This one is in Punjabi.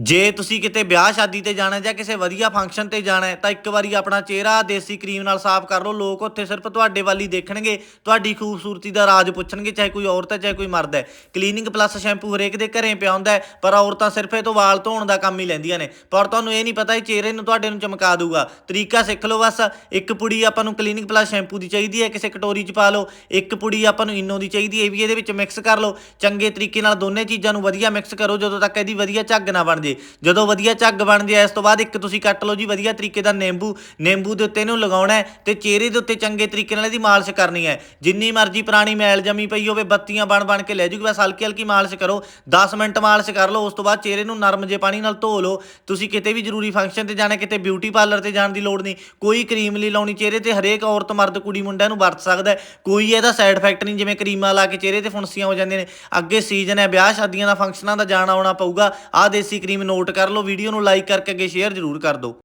ਜੇ ਤੁਸੀਂ ਕਿਤੇ ਵਿਆਹ ਸ਼ਾਦੀ ਤੇ ਜਾਣਾ ਜਾਂ ਕਿਸੇ ਵਧੀਆ ਫੰਕਸ਼ਨ ਤੇ ਜਾਣਾ ਤਾਂ ਇੱਕ ਵਾਰੀ ਆਪਣਾ ਚਿਹਰਾ ਦੇਸੀ ਕਰੀਮ ਨਾਲ ਸਾਫ਼ ਕਰ ਲਓ। ਲੋਕ ਉੱਥੇ ਸਿਰਫ ਤੁਹਾਡੇ ਵੱਲ ਹੀ ਦੇਖਣਗੇ, ਤੁਹਾਡੀ ਖੂਬਸੂਰਤੀ ਦਾ ਰਾਜ ਪੁੱਛਣਗੇ, ਚਾਹੇ ਕੋਈ ਔਰਤ ਹੈ, ਚਾਹੇ ਕੋਈ ਮਰਦ ਹੈ। ਕਲੀਨਿੰਗ ਪਲੱਸ ਸ਼ੈਂਪੂ ਹਰੇਕ ਦੇ ਘਰੇ ਪਿਆ ਹੁੰਦਾ ਪਰ ਔਰਤਾਂ ਸਿਰਫ ਇਹ ਤੋਂ ਵਾਲ ਧੋਣ ਦਾ ਕੰਮ ਹੀ ਲੈਂਦੀਆਂ ਨੇ। ਪਰ ਤੁਹਾਨੂੰ ਇਹ ਨਹੀਂ ਪਤਾ, ਇਹ ਚਿਹਰੇ ਨੂੰ ਤੁਹਾਡੇ ਨੂੰ ਚਮਕਾ ਦੂਗਾ ਤਰੀਕਾ ਸਿੱਖ ਲਓ ਬਸ, ਇੱਕ ਪੁੜੀ ਆਪਾਂ ਨੂੰ ਕਲੀਨਿਕ ਪਲੱਸ ਸ਼ੈਂਪੂ ਦੀ ਚਾਹੀਦੀ ਹੈ, ਕਿਸੇ ਕਟੋਰੀ 'ਚ ਪਾ ਲਓ, ਇੱਕ ਪੁੜੀ ਆਪਾਂ ਨੂੰ ਇਨੋ ਦੀ ਚਾਹੀਦੀ ਹੈ, ਇਹ ਵੀ ਇਹਦੇ ਵਿੱਚ ਮਿਕਸ ਕਰ ਲਓ। ਚੰਗੇ ਤਰੀਕੇ ਨਾਲ ਦੋਨੇ ਚੀਜ਼ਾਂ ਨੂੰ ਵਧੀਆ ਮਿਕਸ ਕਰੋ, ਜਦੋਂ ਤੱਕ ਇਹਦੀ ਵਧੀਆ ਝੱਗ ਨਾ ਬਣਦੀ ਜੇ ਜਦੋਂ ਵਧੀਆ ਝੱਗ ਬਣ ਜੇ, ਇਸ ਤੋਂ ਬਾਅਦ ਇੱਕ ਤੁਸੀਂ ਕੱਟ ਲਓ ਜੀ, ਵਧੀਆ ਤਰੀਕੇ ਦਾ ਨਿੰਬੂ। ਨਿੰਬੂ ਦੇ ਉੱਤੇ ਇਹਨੂੰ ਲਗਾਉਣਾ ਹੈ ਤੇ ਚਿਹਰੇ ਦੇ ਉੱਤੇ ਚੰਗੇ ਤਰੀਕੇ ਨਾਲ ਇਹਦੀ ਮਾਲਿਸ਼ ਕਰਨੀ ਹੈ। ਜਿੰਨੀ ਮਰਜ਼ੀ ਪੁਰਾਣੀ ਮੈਲ ਜਮੀ ਪਈ ਹੋਵੇ, ਬੱਤੀਆਂ ਬਣ ਬਣ ਕੇ ਲੈ ਜੂਗੀ, ਬਸ ਹਲਕੀ ਹਲਕੀ ਮਾਲਿਸ਼ ਕਰੋ। 10 ਮਿੰਟ ਮਾਲਿਸ਼ ਕਰ ਲਓ, ਉਸ ਤੋਂ ਬਾਅਦ ਚਿਹਰੇ ਨੂੰ ਨਰਮ ਜੇ ਪਾਣੀ ਨਾਲ ਧੋ ਲਓ। ਤੁਸੀਂ ਕਿਤੇ ਵੀ ਜ਼ਰੂਰੀ ਫੰਕਸ਼ਨ ਤੇ ਜਾਣਾ, ਕਿਤੇ ਬਿਊਟੀ ਪਾਰਲਰ ਤੇ ਜਾਣ ਦੀ ਲੋੜ ਨਹੀਂ। ਕੋਈ ਕਰੀਮ ਲਈ ਲਾਉਣੀ ਚਿਹਰੇ ਤੇ, ਹਰੇਕ ਔਰਤ ਮਰਦ ਕੁੜੀ ਮੁੰਡਾ ਨੂੰ ਵਰਤ ਸਕਦਾ ਕੋਈ ਇਹਦਾ ਸਾਈਡ ਇਫੈਕਟ ਨਹੀਂ, ਜਿਵੇਂ ਕਰੀਮਾਂ ਲਾ ਕੇ ਚਿਹਰੇ ਤੇ ਫੁੰਸੀਆਂ ਹੋ ਜਾਂਦੀਆਂ ਨੇ। ਅੱਗੇ ਸੀਜ਼ਨ ਹੈ ਵਿਆਹ ਸ਼ਾਦੀਆਂ ਦਾ ਫੰਕਸ਼ਨਾਂ ਦਾ ਜਾਣਾ ਆਉਣਾ ਪਊਗਾ। ਆਹ ਦੇਸੀ ਕਰੀਮ ਨੋਟ ਕਰ ਲਓ ਵੀਡੀਓ ਨੂੰ ਲਾਈਕ ਕਰਕੇ ਅੱਗੇ ਸ਼ੇਅਰ ਜ਼ਰੂਰ ਕਰ ਦਿਓ।